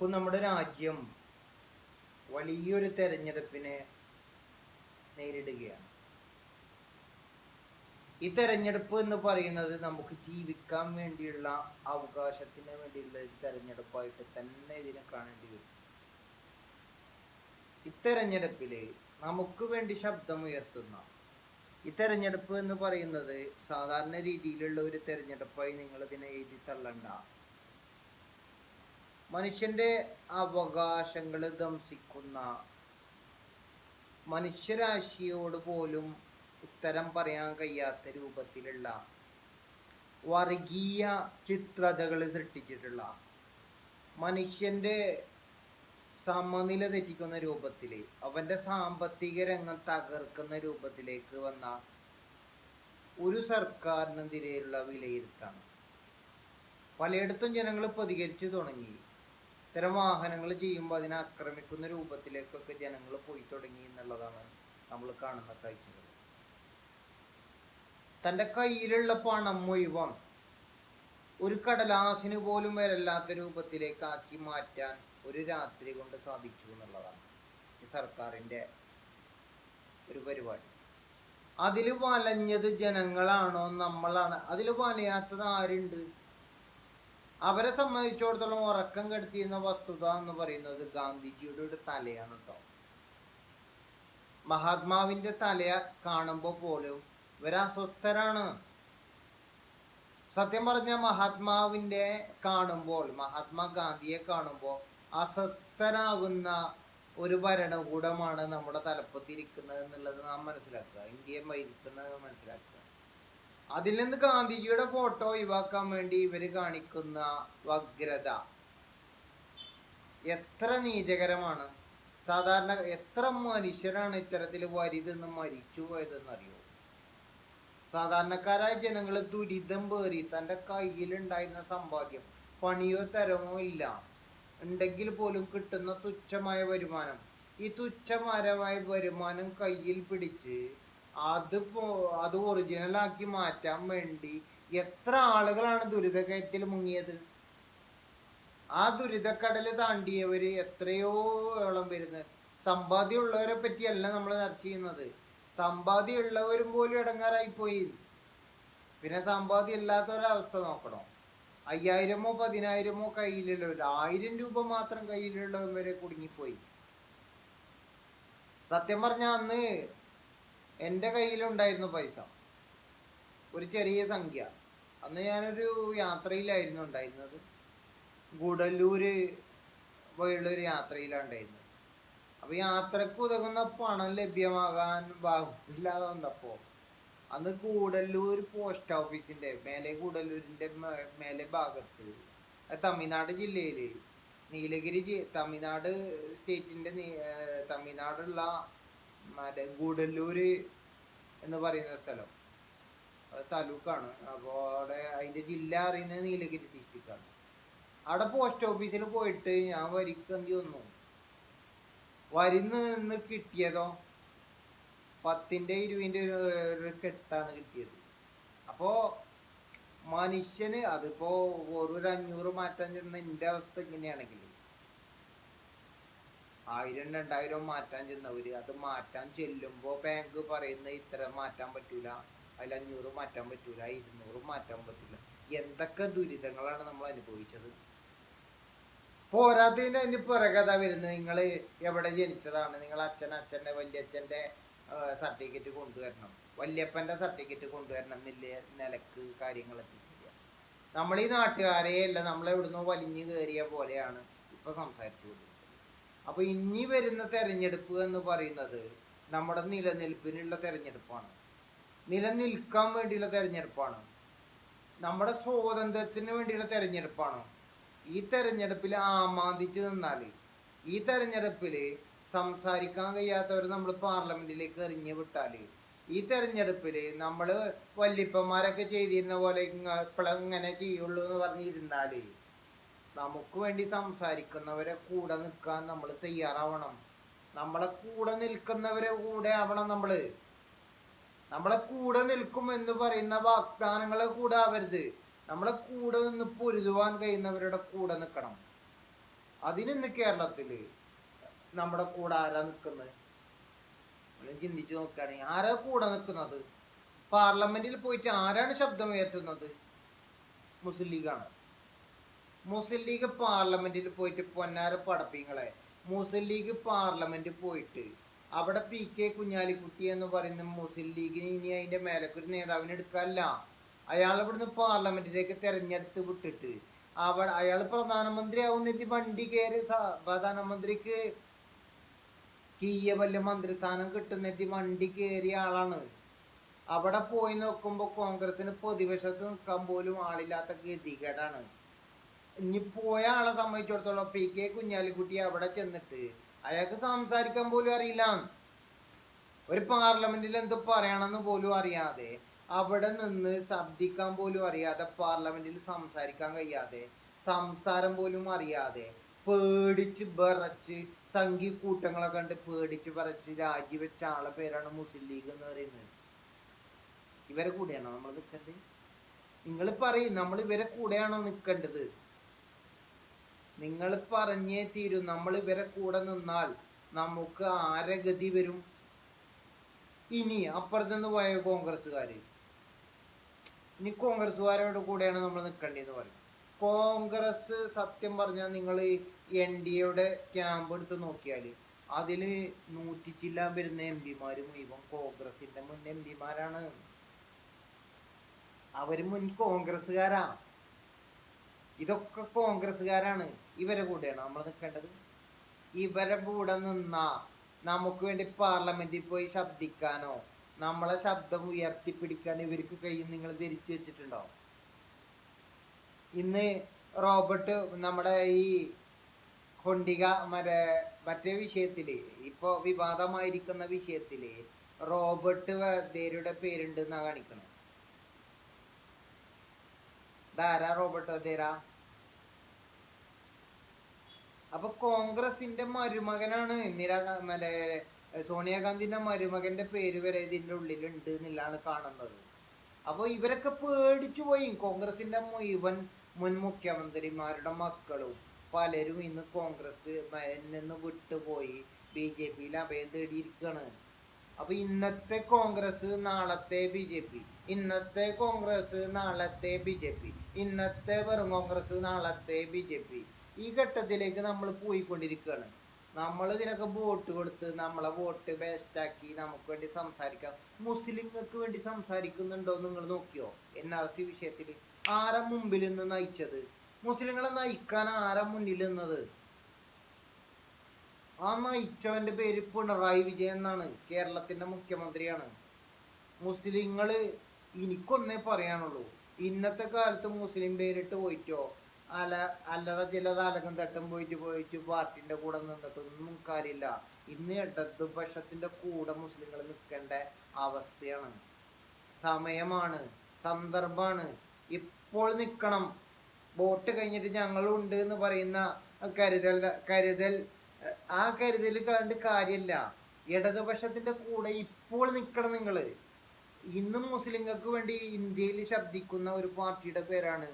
നമുക്കും നമ്മുടെ രാജ്യം വലിയൊരു തെരഞ്ഞെടുപ്പിനെ നേരിടുകയാണ്. ഈ തെരഞ്ഞെടുപ്പ് എന്ന് പറയുന്നത് നമുക്ക് ജീവിക്കാൻ വേണ്ടിയുള്ള അവകാശത്തിന് വേണ്ടിയുള്ള ഒരു തെരഞ്ഞെടുപ്പായിട്ട് തന്നെ ഇതിനെ കാണേണ്ടി വരും. ഇത്തെരഞ്ഞെടുപ്പിൽ നമുക്ക് വേണ്ടി ശബ്ദമുയർത്തുന്ന ഈ തെരഞ്ഞെടുപ്പ് എന്ന് പറയുന്നത് സാധാരണ രീതിയിലുള്ള ഒരു തെരഞ്ഞെടുപ്പായി നിങ്ങൾ ഇതിനെ എഴുതി തള്ളണ്ട മനുഷ്യന്റെ അവകാശങ്ങൾ ധംസിക്കുന്ന മനുഷ്യരാശിയോട് പോലും ഉത്തരം പറയാൻ കഴിയാത്ത രൂപത്തിലുള്ള വർഗീയ ചിത്രതകൾ സൃഷ്ടിച്ചിട്ടുള്ള മനുഷ്യന്റെ സമനില തെറ്റിക്കുന്ന രൂപത്തിൽ അവന്റെ സാമ്പത്തിക രംഗം തകർക്കുന്ന രൂപത്തിലേക്ക് വന്ന ഒരു സർക്കാരിനെതിരെയുള്ള വിലയിരുത്താണ്. പലയിടത്തും ജനങ്ങൾ പ്രതികരിച്ചു തുടങ്ങി. ഇത്തരം വാഹനങ്ങൾ ചെയ്യുമ്പോൾ അതിനെ ആക്രമിക്കുന്ന രൂപത്തിലേക്കൊക്കെ ജനങ്ങൾ പോയി തുടങ്ങി എന്നുള്ളതാണ് നമ്മൾ കാണുന്ന കാഴ്ചകൾ തന്റെ കയ്യിലുള്ള പണം മുഴുവൻ ഒരു കടലാസിന് പോലും വരല്ലാത്ത രൂപത്തിലേക്ക് ആക്കി മാറ്റാൻ ഒരു രാത്രി കൊണ്ട് സാധിച്ചു എന്നുള്ളതാണ് ഈ സർക്കാരിന്റെ ഒരു പരിപാടി. അതിൽ വലഞ്ഞത് ജനങ്ങളാണോ? നമ്മളാണ്. അതിൽ വലയാത്തത് ആരുണ്ട്? അവരെ സംബന്ധിച്ചിടത്തോളം ഉറക്കം കെടുത്തിയിരുന്ന വസ്തുത എന്ന് പറയുന്നത് ഗാന്ധിജിയുടെ ഒരു തലയാണ് കേട്ടോ മഹാത്മാവിന്റെ തല കാണുമ്പോൾ പോലും ഇവരസ്വസ്ഥരാണ്. സത്യം പറഞ്ഞ മഹാത്മാവിന്റെ കാണുമ്പോൾ മഹാത്മാഗാന്ധിയെ കാണുമ്പോൾ അസ്വസ്ഥനാകുന്ന ഒരു ഭരണകൂടമാണ് നമ്മുടെ തലപ്പത്തിരിക്കുന്നത് എന്നുള്ളത് നാം മനസ്സിലാക്കുക. ഇന്ത്യയെ ഭരിക്കുന്നത് മനസ്സിലാക്കുക. അതിൽ നിന്ന് ഗാന്ധിജിയുടെ ഫോട്ടോ ഒഴിവാക്കാൻ വേണ്ടി ഇവർ കാണിക്കുന്ന വഗ്രത എത്ര നീചകരമാണ്. സാധാരണ എത്ര മനുഷ്യരാണ് ഇത്തരത്തിൽ വരിതെന്ന് മരിച്ചു പോയതെന്ന് അറിയോ സാധാരണക്കാരായ ജനങ്ങൾ ദുരിതം പേറി തന്റെ കയ്യിലുണ്ടായിരുന്ന സമ്പാദ്യം പണിയോ തരമോ ഇല്ല. ഉണ്ടെങ്കിൽ പോലും കിട്ടുന്ന തുച്ഛമായ വരുമാനം. ഈ തുച്ഛമായ വരുമാനം കയ്യിൽ പിടിച്ച് അത് ഒറിജിനൽ ആക്കി മാറ്റാൻ വേണ്ടി എത്ര ആളുകളാണ് ദുരിതകയത്തിൽ മുങ്ങിയത്? ആ ദുരിതക്കടൽ താണ്ടിയവര് എത്രയോ ഓളം വരുന്നത്. സമ്പാദ്യമുള്ളവരെ പറ്റിയല്ല നമ്മൾ ചർച്ച ചെയ്യുന്നത്. സമ്പാദ്യമുള്ളവരും പോലും ഇടങ്ങാറായി പോയി പിന്നെ സമ്പാദ്യം ഇല്ലാത്തവരവസ്ഥ നോക്കണം. അയ്യായിരമോ പതിനായിരമോ കയ്യിലുള്ളവർ ആയിരം രൂപ മാത്രം കയ്യിലുള്ളവർ വരെ കുടുങ്ങിപ്പോയി. സത്യം പറഞ്ഞ അന്ന് എന്റെ കയ്യിലുണ്ടായിരുന്നു പൈസ. ഒരു ചെറിയ സംഖ്യ. അന്ന് ഞാനൊരു യാത്രയിലായിരുന്നു ഉണ്ടായിരുന്നത്. ഗുഡല്ലൂര് ഒരു യാത്രയിലാണ് ഉണ്ടായിരുന്നത്. അപ്പോൾ യാത്രയ്ക്ക് ഉതകുന്ന പണം ലഭ്യമാകാൻ ഭാഗമില്ലാതെ വന്നപ്പോൾ അന്ന് കൂടല്ലൂർ പോസ്റ്റ് ഓഫീസിന്റെ മേലെ കൂടല്ലൂരിന്റെ മേലെ ഭാഗത്ത് തമിഴ്നാട് ജില്ലയിൽ നീലഗിരി തമിഴ്നാട് സ്റ്റേറ്റിന്റെ തമിഴ്നാടുള്ള മറ്റേ ഗൂഡല്ലൂര് എന്ന് പറയുന്ന സ്ഥലം. അത് താലൂക്കാണ്. അപ്പോൾ അവിടെ അതിന്റെ ജില്ല അറിയുന്നത് നീലഗിരി ഡിസ്ട്രിക്റ്റാണ് അവിടെ പോസ്റ്റ് ഓഫീസിൽ പോയിട്ട് ഞാൻ വരിക്കേണ്ടി വന്നു വരിന്ന് നിന്ന് കിട്ടിയതോ? പത്തിന്റെ ഇരുപതിന്റെ ഒരു കെട്ടാണ് കിട്ടിയത്. അപ്പോൾ മനുഷ്യന് അതിപ്പോ ഒരു അഞ്ഞൂറ് മാറ്റാൻ ചെന്ന എന്റെ അവസ്ഥ ഇങ്ങനെയാണെങ്കിൽ ആയിരം രണ്ടായിരം മാറ്റാൻ ചെന്നവര്. അത് മാറ്റാൻ ചെല്ലുമ്പോ ബാങ്ക് പറയുന്ന ഇത്ര മാറ്റാൻ പറ്റൂല. അതിൽ അഞ്ഞൂറ് മാറ്റാൻ പറ്റൂല. ഇരുന്നൂറ് മാറ്റാൻ പറ്റൂല. എന്തൊക്കെ ദുരിതങ്ങളാണ് നമ്മൾ അനുഭവിച്ചത്? പോരാത്തതിന് അതിന് പിറകഥ വരുന്നത്? നിങ്ങൾ എവിടെ ജനിച്ചതാണ്? നിങ്ങൾ അച്ഛൻ അച്ഛന്റെ വല്യച്ഛന്റെ സർട്ടിഫിക്കറ്റ് കൊണ്ടുവരണം. വല്യപ്പന്റെ സർട്ടിഫിക്കറ്റ് കൊണ്ടുവരണം എന്നില്ല? നിലയ്ക്ക് കാര്യങ്ങൾ എത്തിച്ചില്ല നമ്മൾ ഈ നാട്ടുകാരെയല്ല നമ്മൾ എവിടുന്നോ വലിഞ്ഞു കയറിയ പോലെയാണ് ഇപ്പൊ സംസാരിച്ചു കൊണ്ടിരിക്കുന്നത് അപ്പൊ ഇനി വരുന്ന തെരഞ്ഞെടുപ്പ് എന്ന് പറയുന്നത് നമ്മുടെ നിലനിൽപ്പിനുള്ള തെരഞ്ഞെടുപ്പാണ്. നിലനിൽക്കാൻ വേണ്ടിയുള്ള തെരഞ്ഞെടുപ്പാണ്. നമ്മുടെ സ്വാതന്ത്ര്യത്തിന് വേണ്ടിയുള്ള തെരഞ്ഞെടുപ്പാണ്. ഈ തെരഞ്ഞെടുപ്പിൽ ആമാദിച്ച് നിന്നാൽ ഈ തെരഞ്ഞെടുപ്പിൽ സംസാരിക്കാൻ കഴിയാത്തവർ നമ്മൾ പാർലമെന്റിലേക്ക് എറിഞ്ഞു വിട്ടാൽ ഈ തെരഞ്ഞെടുപ്പിൽ നമ്മൾ വല്യപ്പന്മാരൊക്കെ ചെയ്തിരുന്ന പോലെ ഇങ്ങനെ ചെയ്യുള്ളൂ എന്ന് പറഞ്ഞിരുന്നാൽ നമുക്ക് വേണ്ടി സംസാരിക്കുന്നവരെ കൂടെ നിൽക്കാൻ നമ്മൾ തയ്യാറാവണം. നമ്മളെ കൂടെ നിൽക്കുന്നവരെ കൂടെ ആവണം നമ്മൾ. നമ്മളെ കൂടെ നിൽക്കും എന്ന് പറയുന്ന വാഗ്ദാനങ്ങളെ കൂടെ ആവരുത്. നമ്മളെ കൂടെ നിന്ന് പൊരുതുവാൻ കഴിയുന്നവരുടെ കൂടെ നിൽക്കണം. അതിനിന്ന് കേരളത്തിൽ നമ്മുടെ കൂടെ ആരാ നിൽക്കുന്നത് നമ്മൾ ചിന്തിച്ചു നോക്കുകയാണെങ്കിൽ ആരാ കൂടെ നിൽക്കുന്നത്? പാർലമെന്റിൽ പോയിട്ട് ആരാണ് ശബ്ദം ഉയർത്തുന്നത് മുസ്ലിം ലീഗാണ്? മുസ്ലിം ലീഗ് പാർലമെന്റിൽ പോയിട്ട് പൊന്നാര പടപ്പിങ്ങളെ. മുസ്ലിം ലീഗ് പാർലമെന്റിൽ പോയിട്ട് അവിടെ പി കെ കുഞ്ഞാലിക്കുട്ടി എന്ന് പറയുന്ന മുസ്ലിം ലീഗിന് ഇനി അതിന്റെ മേലക്ക് ഒരു നേതാവിനെ എടുക്കാനല്ല. അയാൾ ഇവിടുന്ന് പാർലമെന്റിലേക്ക് തെരഞ്ഞെടുത്ത് വിട്ടിട്ട് അവിടെ അയാൾ പ്രധാനമന്ത്രി ആവുന്ന വണ്ടി കയറി പ്രധാനമന്ത്രിക്ക് കീയ വല്ല മന്ത്രിസ്ഥാനം കിട്ടുന്ന വണ്ടി കയറിയ ആളാണ്. അവിടെ പോയി നോക്കുമ്പോ കോൺഗ്രസിന് പ്രതിപക്ഷത്ത് നിൽക്കാൻ പോലും ആളില്ലാത്ത ഗതികേടാണ്. ഇനി പോയ ആളെ സംബന്ധിച്ചിടത്തോളം പി കെ കുഞ്ഞാലിക്കുട്ടി അവിടെ ചെന്നിട്ട് അയാൾക്ക് സംസാരിക്കാൻ പോലും അറിയില്ല. ഒരു പാർലമെന്റിൽ എന്ത് പറയണമെന്ന് പോലും അറിയാതെ അവിടെ നിന്ന് ശബ്ദിക്കാൻ പോലും അറിയാതെ പാർലമെന്റിൽ സംസാരിക്കാൻ കഴിയാതെ സംസാരം പോലും അറിയാതെ പേടിച്ച് വിറച്ച് സംഘി കൂട്ടങ്ങളെ കണ്ട് പേടിച്ച് വിറച്ച് രാജിവെച്ച ആളെ പേരാണ് മുസ്ലിം ലീഗ് എന്ന് പറയുന്നത്. ഇവരെ കൂടെയാണോ നമ്മൾ നിൽക്കേണ്ടത് നിങ്ങൾ പറയും നമ്മൾ ഇവരെ കൂടെയാണോ നിൽക്കേണ്ടത് നിങ്ങൾ പറഞ്ഞേ തീരൂ നമ്മൾ ഇവരെ കൂടെ നിന്നാൽ നമുക്ക് ആരെ ഗതി വരും? ഇനി അപ്പുറത്തുനിന്ന് പോയ കോൺഗ്രസ്സുകാർ ഇനി കോൺഗ്രസ്സുകാരോട് കൂടെയാണ് നമ്മൾ നിൽക്കേണ്ടതെന്ന് പറയും. കോൺഗ്രസ് സത്യം പറഞ്ഞാൽ നിങ്ങൾ എൻ ഡി എയുടെ ക്യാമ്പ് എടുത്ത് നോക്കിയാൽ അതിൽ നൂറ്റി ചില്ലാൻ വരുന്ന എം പിമാർ മുഴുവൻ കോൺഗ്രസിന്റെ മുൻ എം പിമാരാണ്. അവർ മുൻ കോൺഗ്രസ്സുകാരാ. ഇതൊക്കെ കോൺഗ്രസ്സുകാരാണ്. ഇവരെ കൂടെയാണ് നമ്മൾ നിൽക്കേണ്ടത്? ഇവരെ കൂടെ നിന്നാ നമുക്ക് വേണ്ടി പാർലമെന്റിൽ പോയി ശബ്ദിക്കാനോ നമ്മളെ ശബ്ദം ഉയർത്തിപ്പിടിക്കാൻ ഇവർക്ക് കഴിയും നിങ്ങൾ ധരിച്ചു വെച്ചിട്ടുണ്ടോ? ഇന്ന് റോബർട്ട് നമ്മുടെ ഈ കൊണ്ടിക മറ്റേ മറ്റേ വിഷയത്തിൽ ഇപ്പൊ വിവാദമായിരിക്കുന്ന വിഷയത്തിൽ റോബർട്ട് വധേരയുടെ പേരുണ്ട് എന്നാ കാണിക്കണം. ധാരാ റോബർട്ട് വധേര? അപ്പൊ കോൺഗ്രസിന്റെ മരുമകനാണ് ഇന്ദിരാ മറ്റേ സോണിയാഗാന്ധിന്റെ മരുമകന്റെ പേര് വരെ ഇതിന്റെ ഉള്ളിലുണ്ട് എന്നുള്ളതാണ് കാണുന്നത്. അപ്പൊ ഇവരൊക്കെ പേടിച്ചു പോയി. കോൺഗ്രസിന്റെ മുഴുവൻ മുൻ മുഖ്യമന്ത്രിമാരുടെ മക്കളും പലരും ഇന്ന് കോൺഗ്രസ് നിന്ന് വിട്ടുപോയി. ബി ജെ പിയിൽ അഭയം തേടിയിരിക്കുകയാണ്. അപ്പൊ ഇന്നത്തെ കോൺഗ്രസ് നാളത്തെ ബി ജെ പി. ഇന്നത്തെ കോൺഗ്രസ് നാളത്തെ ബി ജെ പി. ഇന്നത്തെ വെറും കോൺഗ്രസ് നാളത്തെ ബി ജെ പി. ഈ ഘട്ടത്തിലേക്ക് നമ്മൾ പോയിക്കൊണ്ടിരിക്കുകയാണ്. നമ്മൾ ഇതിനൊക്കെ വോട്ട് കൊടുത്ത് നമ്മളെ വോട്ട് വേസ്റ്റാക്കി നമുക്ക് വേണ്ടി സംസാരിക്കാം. മുസ്ലിങ്ങൾക്ക് വേണ്ടി സംസാരിക്കുന്നുണ്ടോ നിങ്ങൾ നോക്കിയോ? എൻ ആർ സി വിഷയത്തിൽ ആരാ മുമ്പിൽ നിന്ന് നയിച്ചത്? മുസ്ലിങ്ങളെ നയിക്കാൻ ആരാ മുന്നിൽ നിന്നത്? ആ നയിച്ചവന്റെ പേര് പിണറായി വിജയൻ എന്നാണ്. കേരളത്തിന്റെ മുഖ്യമന്ത്രിയാണ്. മുസ്ലിങ്ങൾ എനിക്കൊന്നേ പറയാനുള്ളൂ. ഇന്നത്തെ കാലത്ത് മുസ്ലിം പേരിട്ട് പോയിട്ടോ? അല അല്ലറ ചില്ലറ അലകം തട്ടും പോയിട്ട് പോയിട്ട് പാർട്ടിന്റെ കൂടെ നിന്നിട്ട് ഒന്നും കാര്യമില്ല. ഇന്ന് ഇടതുപക്ഷത്തിന്റെ കൂടെ മുസ്ലിങ്ങൾ നിൽക്കേണ്ട അവസ്ഥയാണ്. സമയമാണ് സന്ദർഭമാണ്. ഇപ്പോൾ നിൽക്കണം വോട്ട് കഴിഞ്ഞിട്ട് ഞങ്ങളുണ്ട് എന്ന് പറയുന്ന കരുതൽ കരുതൽ ആ കരുതൽ കണ്ട് കാര്യമില്ല. ഇടതുപക്ഷത്തിന്റെ കൂടെ ഇപ്പോൾ നിൽക്കണം നിങ്ങൾ. ഇന്നും മുസ്ലിങ്ങൾക്ക് വേണ്ടി ഇന്ത്യയിൽ ശബ്ദിക്കുന്ന ഒരു പാർട്ടിയുടെ പേരാണ്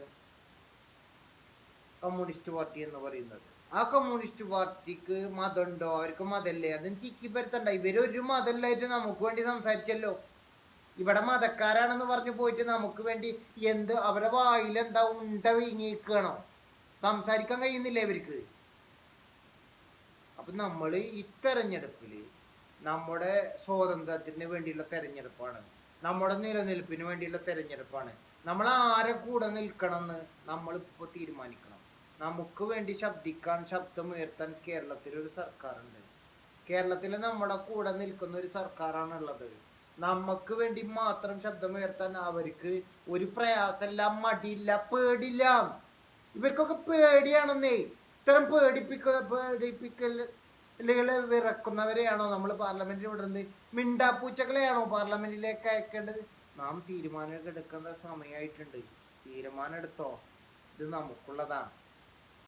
കമ്മ്യൂണിസ്റ്റ് പാർട്ടി എന്ന് പറയുന്നത്. ആ കമ്മ്യൂണിസ്റ്റ് പാർട്ടിക്ക് മതമുണ്ടോ? അവർക്ക് മതല്ലേ അതും ചിക്കി പരുത്തണ്ട. ഒരു മതമില്ലായിട്ട് നമുക്ക് വേണ്ടി സംസാരിച്ചല്ലോ. ഇവിടെ മതക്കാരാണെന്ന് പറഞ്ഞു പോയിട്ട് നമുക്ക് വേണ്ടി എന്ത് അവരുടെ വായിൽ എന്താ ഉണ്ട വീങ്ങിക്കണോ സംസാരിക്കാൻ കഴിയുന്നില്ല ഇവർക്ക്? അപ്പൊ നമ്മൾ ഈ തെരഞ്ഞെടുപ്പിൽ നമ്മുടെ സ്വാതന്ത്ര്യത്തിന് വേണ്ടിയുള്ള തെരഞ്ഞെടുപ്പാണ്. നമ്മുടെ നിലനിൽപ്പിന് വേണ്ടിയുള്ള തെരഞ്ഞെടുപ്പാണ്. നമ്മൾ ആരെ കൂടെ നിൽക്കണമെന്ന് നമ്മൾ ഇപ്പൊ തീരുമാനിക്കണം. നമുക്ക് വേണ്ടി ശബ്ദിക്കാൻ ശബ്ദം ഉയർത്താൻ കേരളത്തിൽ ഒരു സർക്കാരുണ്ട്. കേരളത്തിൽ നമ്മുടെ കൂടെ നിൽക്കുന്ന ഒരു സർക്കാരാണ് ഉള്ളത് നമുക്ക് വേണ്ടി മാത്രം ശബ്ദം ഉയർത്താൻ അവർക്ക് ഒരു പ്രയാസമില്ല മടിയില്ല പേടില്ല ഇവർക്കൊക്കെ പേടിയാണെന്നേ. ഇത്തരം പേടിപ്പിക്ക പേടിപ്പിക്കലുകളെ വിറക്കുന്നവരെയാണോ നമ്മൾ പാർലമെന്റിൽ വിടുന്നത്? മിണ്ടാപ്പൂച്ചകളെയാണോ പാർലമെന്റിലേക്ക് അയക്കേണ്ടത്? നാം തീരുമാനം എടുക്കേണ്ട സമയമായിട്ടുണ്ട്. തീരുമാനം എടുത്തോ ഇത് നമുക്കുള്ളതാണ്.